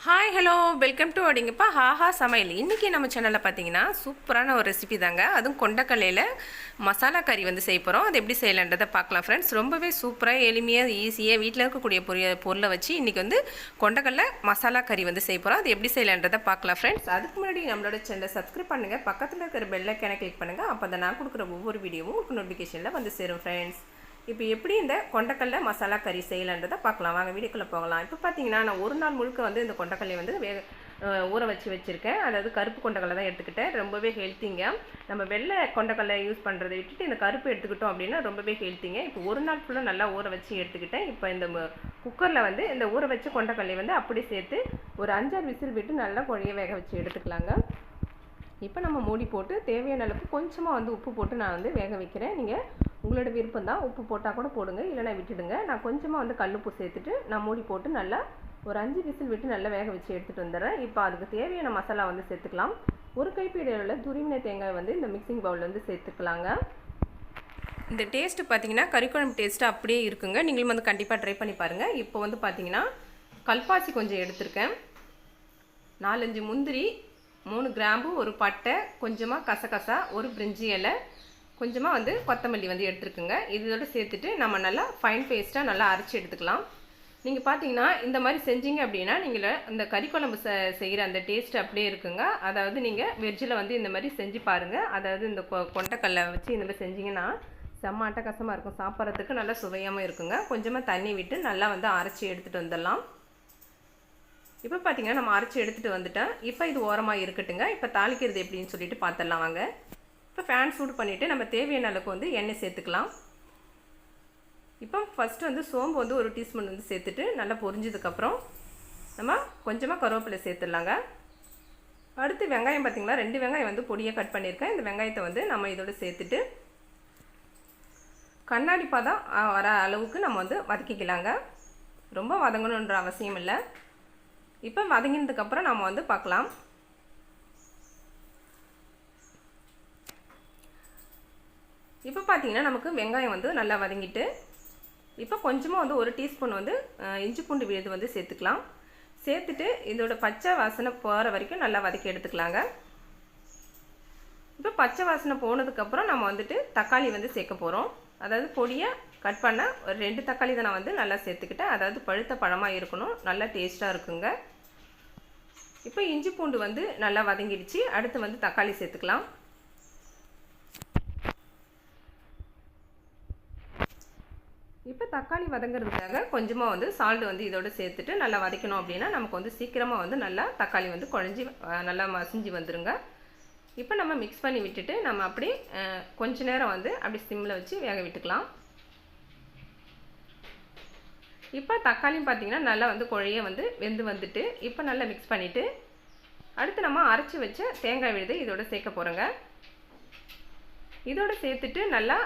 Hi hello welcome to அப்படிங்கப்பா ஹாஹா சமையல் இன்றைக்கி நம்ம சேனலில் பார்த்தீங்கன்னா சூப்பரான ஒரு ரெசிபி தாங்க. அதுவும் கொண்டக்கல்லையில் மசாலா கறி வந்து செய்ய போகிறோம் அது எப்படி செய்யலான்றதை பார்க்கலாம் ஃப்ரெண்ட்ஸ் ரொம்பவே சூப்பராக எளிமையாக ஈஸியாக வீட்டில் இருக்கக்கூடிய பொரிய பொருளை வச்சு இன்றைக்கி வந்து கொண்டக்கல்ல மசாலா கறி வந்து செய்ய போகிறோம் அது எப்படி செய்யலான்றதை பார்க்கலாம் ஃப்ரெண்ட்ஸ் அதுக்கு முன்னாடி நம்மளோட சேனலை சப்ஸ்கிரைப் பண்ணுங்கள் பக்கத்தில் இருக்கிற பெல்லைக்கான கிளிக் பண்ணுங்கள் அப்போ தான் நான் கொடுக்குற ஒவ்வொரு வீடியோவும் உங்களுக்கு நோட்டிஃபிகேஷனில் வந்து சேரும் ஃப்ரெண்ட்ஸ் இப்போ எப்படி இந்த கொண்டக்கல்ல மசாலா கறி செய்யலான்றதை பார்க்கலாம். வாங்க வீடியோக்குள்ளே போகலாம். இப்போ பார்த்தீங்கன்னா நான் ஒரு நாள் முழுக்க வந்து இந்த கொண்டக்கல்லையை வந்து வேக ஊற வச்சு வச்சுருக்கேன். அதாவது கருப்பு கொண்டக்கல்லை தான் எடுத்துக்கிட்டேன். ரொம்பவே ஹெல்த்திங்க. நம்ம வெள்ளை கொண்டக்கல்லை யூஸ் பண்ணுறதை விட்டுட்டு இந்த கருப்பு எடுத்துக்கிட்டோம் அப்படின்னா ரொம்பவே ஹெல்த்திங்க. இப்போ ஒரு நாள் ஃபுல்லாக நல்லா ஊற வச்சு எடுத்துக்கிட்டேன். இப்போ இந்த குக்கரில் வந்து இந்த ஊற வச்சு கொண்டக்கல்லை வந்து அப்படி சேர்த்து ஒரு அஞ்சாறு விசில் விட்டு நல்லா குழைய வேக வச்சு எடுத்துக்கலாங்க. இப்போ நம்ம மூடி போட்டு தேவையான அளவுக்கு கொஞ்சமாக வந்து உப்பு போட்டு நான் வந்து வேக வைக்கிறேன். நீங்கள் உங்களோட விருப்பம் தான் உப்பு போட்டால் கூட போடுங்க. இல்லைனா விட்டுடுங்க. நான் கொஞ்சமாக வந்து கல்லுப்பு சேர்த்துட்டு நான் மூடி போட்டு நல்லா ஒரு அஞ்சு விசில் விட்டு நல்லா வேக வச்சு எடுத்துகிட்டு வந்துடுறேன். இப்போ அதுக்கு தேவையான மசாலா வந்து சேர்த்துக்கலாம். ஒரு கைப்பிடி அளவில் துருவின தேங்காய் வந்து இந்த மிக்சிங் பவுலில் வந்து சேர்த்துக்கலாங்க. இந்த டேஸ்ட்டு பார்த்தீங்கன்னா கறிக்குழம்பு டேஸ்ட்டு அப்படியே இருக்குங்க. நீங்களும் வந்து கண்டிப்பாக ட்ரை பண்ணி பாருங்கள் இப்போ வந்து பார்த்தீங்கன்னா கல்பாசி கொஞ்சம் எடுத்திருக்கேன். நாலஞ்சு முந்திரி மூணு கிராம்பு ஒரு பட்டை கொஞ்சமாக கசகசா ஒரு பிரிஞ்சி இலை கொஞ்சமாக வந்து கொத்தமல்லி வந்து எடுத்துருக்குங்க. இதோட சேர்த்துட்டு நம்ம நல்லா ஃபைன் பேஸ்ட்டாக நல்லா அரைச்சி எடுத்துக்கலாம். நீங்கள் பார்த்தீங்கன்னா இந்த மாதிரி செஞ்சீங்க அப்படின்னா நீங்கள் இந்த கறி குழம்பு செய்கிற அந்த டேஸ்ட் அப்படியே இருக்குங்க. அதாவது நீங்கள் வெஜ்ஜில் வந்து இந்த மாதிரி செஞ்சு பாருங்கள் அதாவது இந்த கொ கொண்டக்கல்லை வச்சு இந்த மாதிரி செஞ்சீங்கன்னா செம்ம அட்டகாசமாக இருக்கும். சாப்பிட்றதுக்கு நல்லா சுவையாகவும் இருக்குங்க. கொஞ்சமாக தண்ணி விட்டு நல்லா வந்து அரைச்சி எடுத்துகிட்டு வந்துடலாம். இப்போ பார்த்தீங்கன்னா நம்ம அரைச்சி எடுத்துகிட்டு வந்துட்டேன். இப்போ இது ஓரமாக இருக்கட்டுங்க. இப்போ தாளிக்கிறது எப்படின்னு சொல்லிட்டு பார்த்துடலாம் வாங்க. இப்போ ஃபேன் சூடு பண்ணிவிட்டு நம்ம தேவையான அளவுக்கு வந்து எண்ணெய் சேர்த்துக்கலாம். இப்போ ஃபஸ்ட்டு வந்து சோம்பு வந்து ஒரு டீஸ்பூன் வந்து சேர்த்துட்டு நல்லா பொரிஞ்சதுக்கப்புறம் நம்ம கொஞ்சமாக கருவேப்பிலை சேர்த்துடலாங்க. அடுத்து வெங்காயம் பார்த்திங்களா? ரெண்டு வெங்காயம் வந்து பொடியாக கட் பண்ணியிருக்கேன். இந்த வெங்காயத்தை வந்து நம்ம இதோட சேர்த்துட்டு கண்ணாடி பதம் வர அளவுக்கு நம்ம வந்து வதக்கிக்கலாங்க. ரொம்ப வதங்கணுன்ற அவசியம் இல்லை. இப்போ வதங்கினதுக்கப்புறம் நம்ம வந்து பார்க்கலாம். இப்போ பார்த்தீங்கன்னா நமக்கு வெங்காயம் வந்து நல்லா வதங்கிட்டு இப்போ கொஞ்சமாக வந்து ஒரு டீஸ்பூன் வந்து இஞ்சி பூண்டு விழுது வந்து சேர்த்துக்கலாம். சேர்த்துட்டு இதோட பச்சை வாசனை போகிற வரைக்கும் நல்லா வதக்கி எடுத்துக்கலாங்க. இப்போ பச்சை வாசனை போனதுக்கப்புறம் நம்ம வந்துட்டு தக்காளி வந்து சேர்க்க போகிறோம் அதாவது பொடியை கட் பண்ண ஒரு ரெண்டு தக்காளி தான் நான் வந்து நல்லா சேர்த்துக்கிட்டேன். அதாவது பழுத்த பழமாக இருக்கணும். நல்லா டேஸ்ட்டாக இருக்குங்க. இப்போ இஞ்சி பூண்டு வந்து நல்லா வதங்கிடுச்சு. அடுத்து வந்து தக்காளி சேர்த்துக்கலாம். இப்போ தக்காளி வதங்குறதுக்காக கொஞ்சமாக வந்து சால்ட் வந்து இதோட சேர்த்துட்டு நல்லா வதக்கணும் அப்படின்னா நமக்கு வந்து சீக்கிரமாக வந்து நல்லா தக்காளி வந்து குழஞ்சி நல்லா மசிஞ்சு வந்துருங்க. இப்போ நம்ம மிக்ஸ் பண்ணி விட்டுட்டு நம்ம அப்படி கொஞ்ச நேரம் வந்து அப்படி சிம்மில் வச்சு வேக விட்டுக்கலாம். இப்போ தக்காளியும் பார்த்திங்கன்னா நல்லா வந்து குழைய வந்து வெந்து வந்துட்டு இப்போ நல்லா மிக்ஸ் பண்ணிவிட்டு அடுத்து நம்ம அரைச்சி வச்ச தேங்காய் விழுது இதோட சேர்க்க போகிறோங்க இதோட சேர்த்துட்டு நல்லா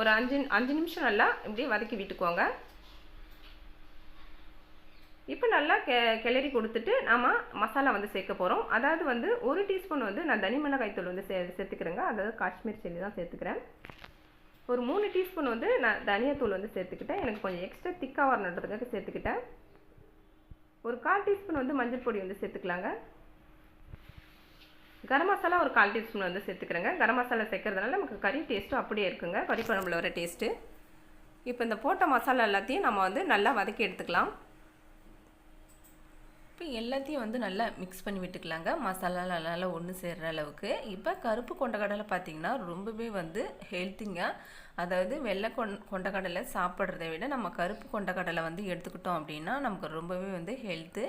ஒரு அஞ்சு அஞ்சு நிமிஷம் நல்லா இப்படியே வதக்கி விட்டுக்கோங்க. இப்போ நல்லா கெ கிளறி கொடுத்துட்டு நாம் மசாலா வந்து சேர்க்க போகிறோம் அதாவது வந்து ஒரு டீஸ்பூன் வந்து நான் தனி மிளகாய்த்தூள் வந்து சே சேர்த்துக்கிறேங்க. அதாவது காஷ்மீர் சில்லி தான் சேர்த்துக்கிறேன். ஒரு மூணு டீஸ்பூன் வந்து நான் தனியாத்தூள் வந்து சேர்த்துக்கிட்டேன். எனக்கு கொஞ்சம் எக்ஸ்ட்ரா திக்காக வரணுன்றதுக்காக சேர்த்துக்கிட்டேன். ஒரு கால் டீஸ்பூன் வந்து மஞ்சள் பொடி வந்து சேர்த்துக்கலாங்க. கரம் மசாலா ஒரு கால் டீஸ்பூன் வந்து சேர்த்துக்கிறேங்க. கரம் மசாலா சேர்க்கறதுனால நமக்கு கறி டேஸ்ட்டும் அப்படியே இருக்குங்க. கறி குழம்புல வர டேஸ்ட்டு இப்போ இந்த போட்ட மசாலா எல்லாத்தையும் நம்ம வந்து நல்லா வதக்கி எடுத்துக்கலாம். இப்போ எல்லாத்தையும் வந்து நல்லா மிக்ஸ் பண்ணி விட்டுக்கலாங்க. மசாலா நல்லா ஒன்று சேர்கிற அளவுக்கு. இப்போ கருப்பு கொண்டக்கடலை பார்த்திங்கன்னா ரொம்பவே வந்து ஹெல்த்திங்க அதாவது வெள்ளை கொண் கொண்டக்கடலை சாப்பிட்றத விட நம்ம கருப்பு கொண்டக்கடலை வந்து எடுத்துக்கிட்டோம் அப்படின்னா நமக்கு ரொம்பவே வந்து ஹெல்த்து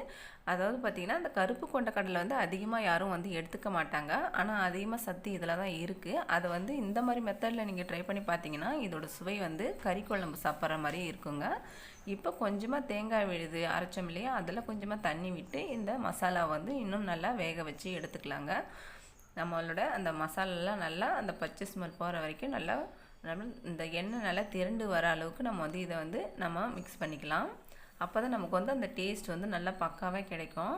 அதாவது பார்த்திங்கன்னா அந்த கருப்பு கொண்டக்கடலை வந்து அதிகமாக யாரும் வந்து எடுத்துக்க மாட்டாங்க. ஆனால் அதிகமாக சத்து இதில் தான் இருக்குது அதை வந்து இந்த மாதிரி மெத்தடில் நீங்கள் ட்ரை பண்ணி பார்த்தீங்கன்னா இதோட சுவை வந்து கறி குழம்பு சாப்பிட்ற மாதிரி இருக்குங்க. இப்போ கொஞ்சமாக தேங்காய் விழுது அரைச்சோம் இல்லையா? அதில் கொஞ்சமாக தண்ணி விட்டு இந்த மசாலா வந்து இன்னும் நல்லா வேக வச்சு எடுத்துக்கலாங்க. நம்மளோட அந்த மசாலாலாம் நல்லா அந்த பச்சை ஸ்மெல் போகிற வரைக்கும் நல்லா நம்ம இந்த எண்ணெய் நல்லா திரண்டு வர அளவுக்கு நம்ம வந்து இதை வந்து நம்ம மிக்ஸ் பண்ணிக்கலாம். அப்போ தான் நமக்கு வந்து அந்த டேஸ்ட் வந்து நல்லா பக்காவாக கிடைக்கும்.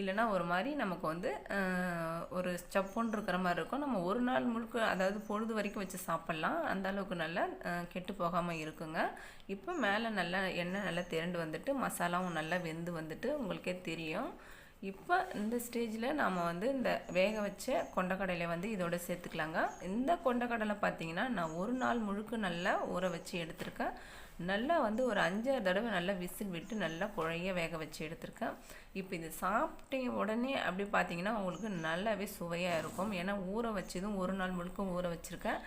இல்லைன்னா ஒரு மாதிரி நமக்கு வந்து ஒரு சப்புன்னு இருக்கிற மாதிரி இருக்கும். நம்ம ஒரு நாள் முழுக்க அதாவது பொழுது வரைக்கும் வச்சு சாப்பிட்லாம். அந்த அளவுக்கு நல்லா கெட்டு போகாமல் இருக்குங்க. இப்போ மேலே நல்லா எண்ணெய் நல்லா திரண்டு வந்துட்டு மசாலாவும் நல்லா வெந்து வந்துட்டு உங்களுக்கே தெரியும். இப்போ இந்த ஸ்டேஜில் நாம் வந்து இந்த வேக வச்ச கொண்டக்கடலை வந்து இதோட சேர்த்துக்கலாங்க. இந்த கொண்டக்கடலை பார்த்தீங்கன்னா நான் ஒரு நாள் முழுக்க நல்லா ஊற வச்சு எடுத்திருக்கேன். நல்லா வந்து ஒரு அஞ்சாறு தடவை நல்லா விசில் விட்டு நல்லா குழைய வேக வச்சு எடுத்திருக்கேன். இப்போ இது சாப்பிட்ட உடனே அப்படி பார்த்தீங்கன்னா உங்களுக்கு நல்லாவே சுவையாக இருக்கும். ஏன்னா ஊற வச்சதும் ஒரு நாள் முழுக்க ஊற வச்சுருக்கேன்.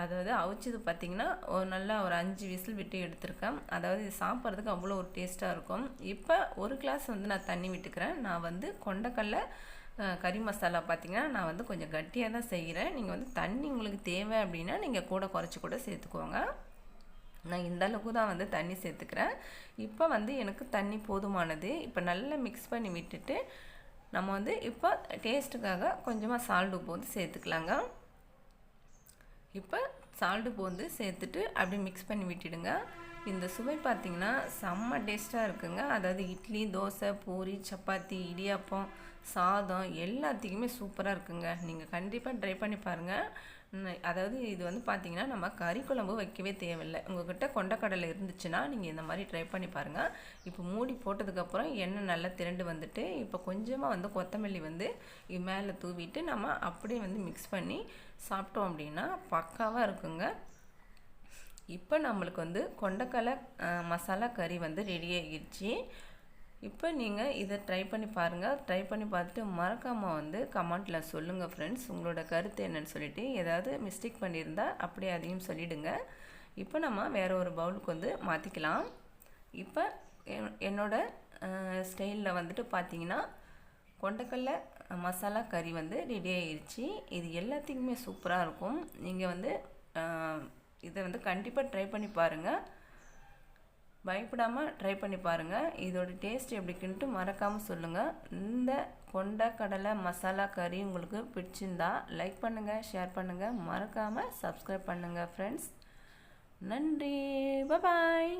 அதாவது அவிச்சது பார்த்திங்கன்னா ஒரு நல்லா ஒரு அஞ்சு விசில் விட்டு எடுத்திருக்கேன். அதாவது இது சாப்பிட்றதுக்கு அவ்வளோ ஒரு டேஸ்ட்டாக இருக்கும். இப்போ ஒரு கிளாஸ் வந்து நான் தண்ணி விட்டுக்கிறேன். நான் வந்து கொண்டக்கடல கறி மசாலா பார்த்திங்கன்னா நான் வந்து கொஞ்சம் கட்டியாக தான் செய்கிறேன். நீங்கள் வந்து தண்ணி உங்களுக்கு தேவை அப்படின்னா நீங்கள் கூட குறைச்சி கூட சேர்த்துக்கோங்க. நான் இந்த அளவுக்கு தான் வந்து தண்ணி சேர்த்துக்கிறேன். இப்போ வந்து எனக்கு தண்ணி போதுமானது. இப்போ நல்லா மிக்ஸ் பண்ணி விட்டுட்டு நம்ம வந்து இப்போ டேஸ்ட்டுக்காக கொஞ்சமாக சால்ட் உப்பு வந்து சேர்த்துக்கலாங்க. இப்போ சால்ட்டு உப்பு வந்து சேர்த்துட்டு அப்படியே மிக்ஸ் பண்ணி விட்டுடுங்க. இந்த சுவை பார்த்திங்கன்னா செம்ம டேஸ்ட்டாக இருக்குங்க. அதாவது இட்லி தோசை பூரி சப்பாத்தி இடியாப்பம் சாதம் எல்லாத்துக்குமே சூப்பராக இருக்குங்க. நீங்கள் கண்டிப்பாக ட்ரை பண்ணி பாருங்கள் அதாவது இது வந்து பார்த்தீங்கன்னா நம்ம கறி குழம்பு வைக்கவே தேவையில்லை. உங்கள்கிட்ட கொண்டக்கடலை இருந்துச்சுன்னா நீங்கள் இந்த மாதிரி ட்ரை பண்ணி பாருங்கள் இப்போ மூடி போட்டதுக்கப்புறம் எண்ணெய் நல்லா திரண்டு வந்துட்டு இப்போ கொஞ்சமாக வந்து கொத்தமல்லி வந்து மேலே தூவிட்டு நம்ம அப்படியே வந்து மிக்ஸ் பண்ணி சாப்பிட்டோம் அப்படின்னா பக்காவாக இருக்குங்க. இப்போ நம்மளுக்கு வந்து கொண்டக்கடலை மசாலா கறி வந்து ரெடி ஆகிடுச்சு இப்போ நீங்கள் இதை ட்ரை பண்ணி பாருங்கள் ட்ரை பண்ணி பார்த்துட்டு மறக்காமல் வந்து கமெண்ட்டில் சொல்லுங்கள் ஃப்ரெண்ட்ஸ் உங்களோட கருத்து என்னன்னு சொல்லிட்டு ஏதாவது மிஸ்டேக் பண்ணியிருந்தால் அப்படியே அதையும் சொல்லிவிடுங்க இப்போ நம்ம வேறு ஒரு பவுலுக்கு வந்து மாற்றிக்கலாம் இப்போ என்னோடய ஸ்டைலில் வந்துட்டு பார்த்தீங்கன்னா கொண்டக்கடலை மசாலா கறி வந்து ரெடி ஆயிருச்சு இது எல்லாத்துக்குமே சூப்பராக இருக்கும். நீங்கள் வந்து இதை வந்து கண்டிப்பாக ட்ரை பண்ணி பாருங்கள் பயப்படாமல் ட்ரை பண்ணி பாருங்கள் இதோட டேஸ்ட் எப்படிக்குன்ட்டு மறக்காமல் சொல்லுங்கள் இந்த கொண்டக்கடலை மசாலா கறி உங்களுக்கு பிடிச்சிருந்தா லைக் பண்ணுங்கள் ஷேர் பண்ணுங்கள் மறக்காமல் சப்ஸ்கிரைப் பண்ணுங்கள் ஃப்ரெண்ட்ஸ் நன்றி. பாய்